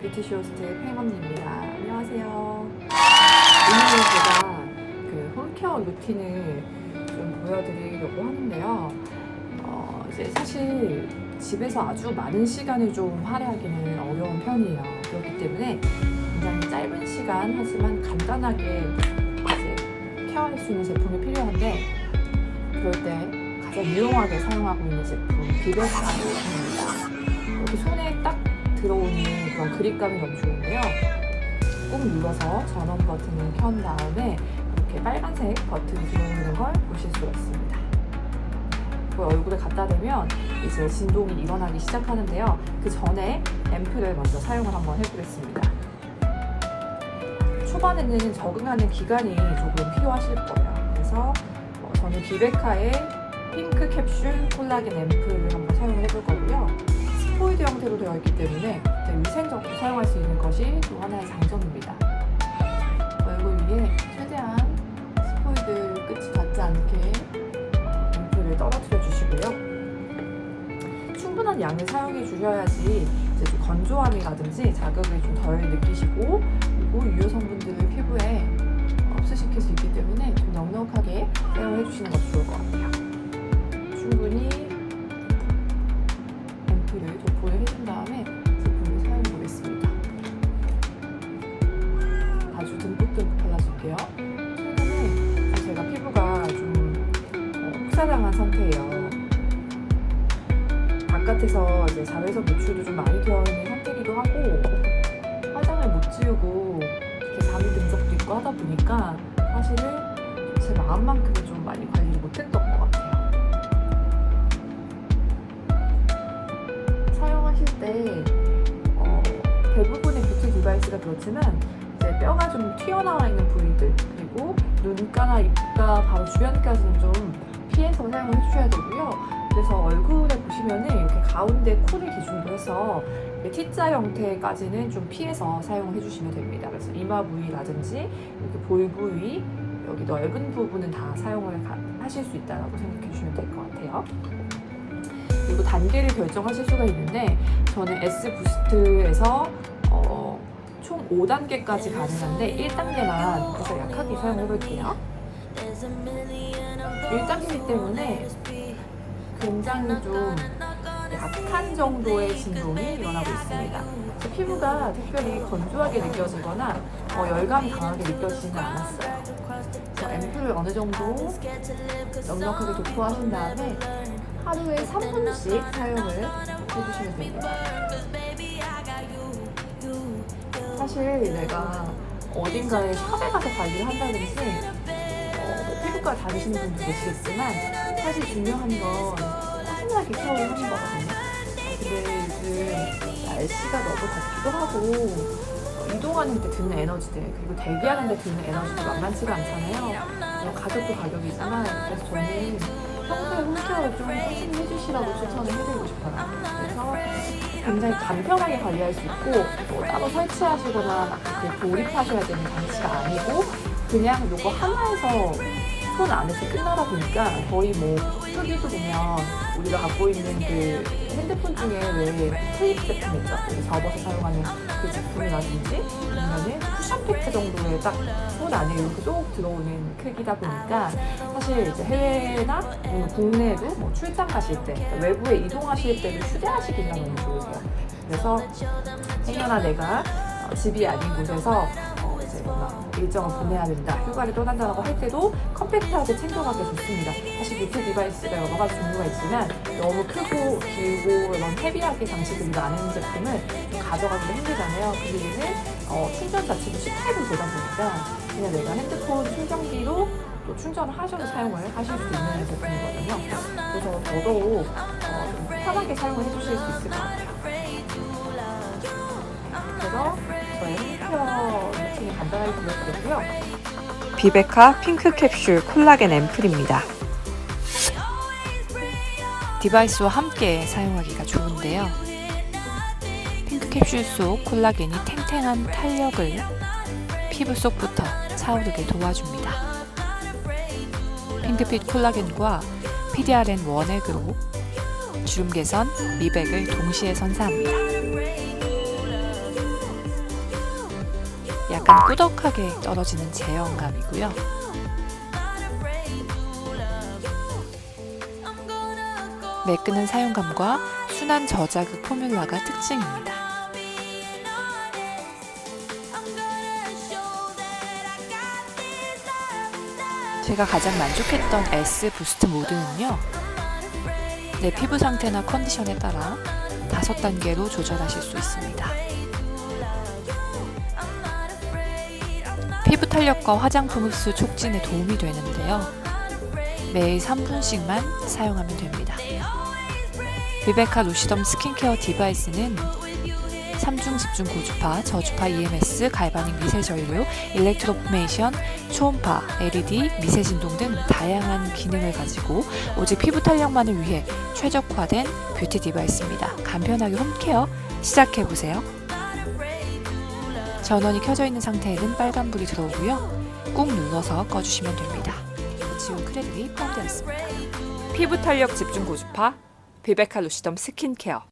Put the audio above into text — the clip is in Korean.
뷰티쇼스트 팽언니입니다. 안녕하세요. 오늘 제가 그 홈케어 루틴을 좀 보여드리려고 하는데요. 어, 이제 사실 집에서 아주 많은 시간을 좀 할애하기는 어려운 편이에요. 그렇기 때문에 굉장히 짧은 시간 하지만 간단하게 이제 케어할 수 있는 제품이 필요한데 그럴 때 가장 유용하게 사용하고 있는 제품 비베스입니다. 이렇게 손에 딱 들어오는 그런 그립감이 너무 좋은데요. 꾹 눌러서 전원 버튼을 켠 다음에 이렇게 빨간색 버튼이 들어오는 걸 보실 수가 있습니다. 그 얼굴에 갖다 대면 이제 진동이 일어나기 시작하는데요. 그 전에 앰플을 먼저 사용을 한번 해보겠습니다. 초반에는 적응하는 기간이 조금 필요하실 거예요. 그래서 어, 저는 비베카의 핑크 캡슐 콜라겐 앰플을 한번 사용을 해볼 거고요. 스포이드 형태로 되어 있기 때문에 위생적으로 사용할 수 있는 것이 또 하나의 장점입니다. 얼굴 위에 최대한 스포이드 끝이 닿지 않게 앰플을 떨어뜨려 주시고요. 충분한 양을 사용해 주셔야지 이제 좀 건조함이라든지 자극을 좀 덜 느끼시고 그리고 유효 성분들을 피부에 흡수시킬 수 있기 때문에 좀 넉넉하게 사용해 주시는 것도 좋을 것 같아요. 발라줄게요. 최근에 제가 피부가 좀 어, 흑사당한 상태예요. 바깥에서 이제 자외선 노출도 좀 많이 되어 있는 상태이기도 하고 화장을 못 지우고 이렇게 잠이 든 적도 있고 하다 보니까 사실은 제 마음만큼은 좀 많이 관리를 못했던 것 같아요. 사용하실 때 어, 대부분의 뷰티 디바이스가 그렇지만 뼈가 좀 튀어나와 있는 부위들 그리고 눈가나 입가 바로 주변까지는 좀 피해서 사용을 해주셔야 되고요. 그래서 얼굴에 보시면은 이렇게 가운데 코를 기준으로 해서 T자 형태까지는 좀 피해서 사용을 해주시면 됩니다. 그래서 이마 부위라든지 이렇게 볼 부위 여기 넓은 부분은 다 사용을 가- 하실 수 있다고 생각해 주시면 될 것 같아요. 그리고 단계를 결정하실 수가 있는데 저는 S 부스트에서 어, 총 5단계까지 가능한데 1단계만 그래서 약하게 사용해 볼게요. 1단계이기 때문에 굉장히 좀 약한 정도의 진동이 일어나고 있습니다. 제 피부가 특별히 건조하게 느껴지거나 어, 열감이 강하게 느껴지지는 않았어요. 앰플을 어느 정도 넉넉하게 도포하신 다음에 하루에 3분씩 사용을 해주시면 됩니다. 사실 내가 어딘가에 샵에 가서 관리를 한다든지 어, 뭐 피부과 다니시는 분도 계시겠지만 사실 중요한 건 꾸준하게 케어를 하는 거거든요. 근데 요즘 날씨가 너무 덥기도 하고 어, 이동하는 데 드는 에너지들 그리고 대기하는 데 드는 에너지도 만만치가 않잖아요. 뭐 가격도 가격이지만 그래서 저는 평소에 홈케어를 좀 꾸준히 해주시라고 추천을 해드리고 싶어요. 그래서 굉장히 간편하게 관리할 수 있고 뭐 따로 설치하시거나 막 그렇게 조립하셔야 되는 장치가 아니고 그냥 요거 하나에서 손 안에서 끝나다 보니까 거의 뭐 크기도 보면 우리가 갖고 있는 그 핸드폰 중에 왜 테이프 제품 있죠? 접어서 사용하는 그 제품이라든지 아니면은 쿠션 패드 정도의 딱 손 안에 이렇게 쏙 들어오는 크기다 보니까 사실 이제 해외나 아니면 국내에도 뭐 출장 가실 때 그러니까 외부에 이동하실 때도 휴대하시기가 너무 좋으세요. 그래서 행여나 내가 어, 집이 아닌 곳에서 어, 이제 뭔가 일정을 보내야 된다, 휴가를 떠난다라고 할 때도 컴팩트하게 챙겨가기 좋습니다. 사실 뷰티 디바이스가 여러 가지 종류가 있지만 너무 크고 길고 이런 헤비하게 장치들이 많은 제품을 좀 가져가기도 힘들잖아요. 근데 얘는 어, 충전 자체도 10타입으로 되다 보니까 그냥 내가 핸드폰 충전기로 또 충전을 하셔도 사용을 하실 수 있는 제품이거든요. 그래서 더더욱 어, 좀 편하게 사용을 해주실 수 있을 것 같아요. 그래서 저의 홈케어 루틴이 간단하게 보여드렸고요. 비베카 핑크 캡슐 콜라겐 앰플입니다. 디바이스와 함께 사용하기가 좋은데요. 핑크 캡슐 속 콜라겐이 탱탱한 탄력을 피부 속부터 차오르게 도와줍니다. 핑크빛 콜라겐과 PDRN 원액으로 주름 개선, 미백을 동시에 선사합니다. 약간 꾸덕하게 떨어지는 제형감이고요. 매끈한 사용감과 순한 저자극 포뮬러가 특징입니다. 제가 가장 만족했던 S 부스트 모드는요. 내 피부 상태나 컨디션에 따라 다섯 단계로 조절하실 수 있습니다. 피부 탄력과 화장품 흡수 촉진에 도움이 되는데요. 매일 3분씩만 사용하면 됩니다. 비베카 루시덤 스킨케어 디바이스는 3중 집중 고주파, 저주파 EMS, 갈바닉 미세 전류, 일렉트로포메이션, 초음파, LED, 미세 진동 등 다양한 기능을 가지고 오직 피부 탄력만을 위해 최적화된 뷰티 디바이스입니다. 간편하게 홈케어 시작해 보세요. 전원이 켜져 있는 상태에는 빨간불이 들어오고요. 꾹 눌러서 꺼주시면 됩니다. 지원 크레딧이 포함되어 있습니다. 피부 탄력 집중 고주파 비베카 루시덤 스킨케어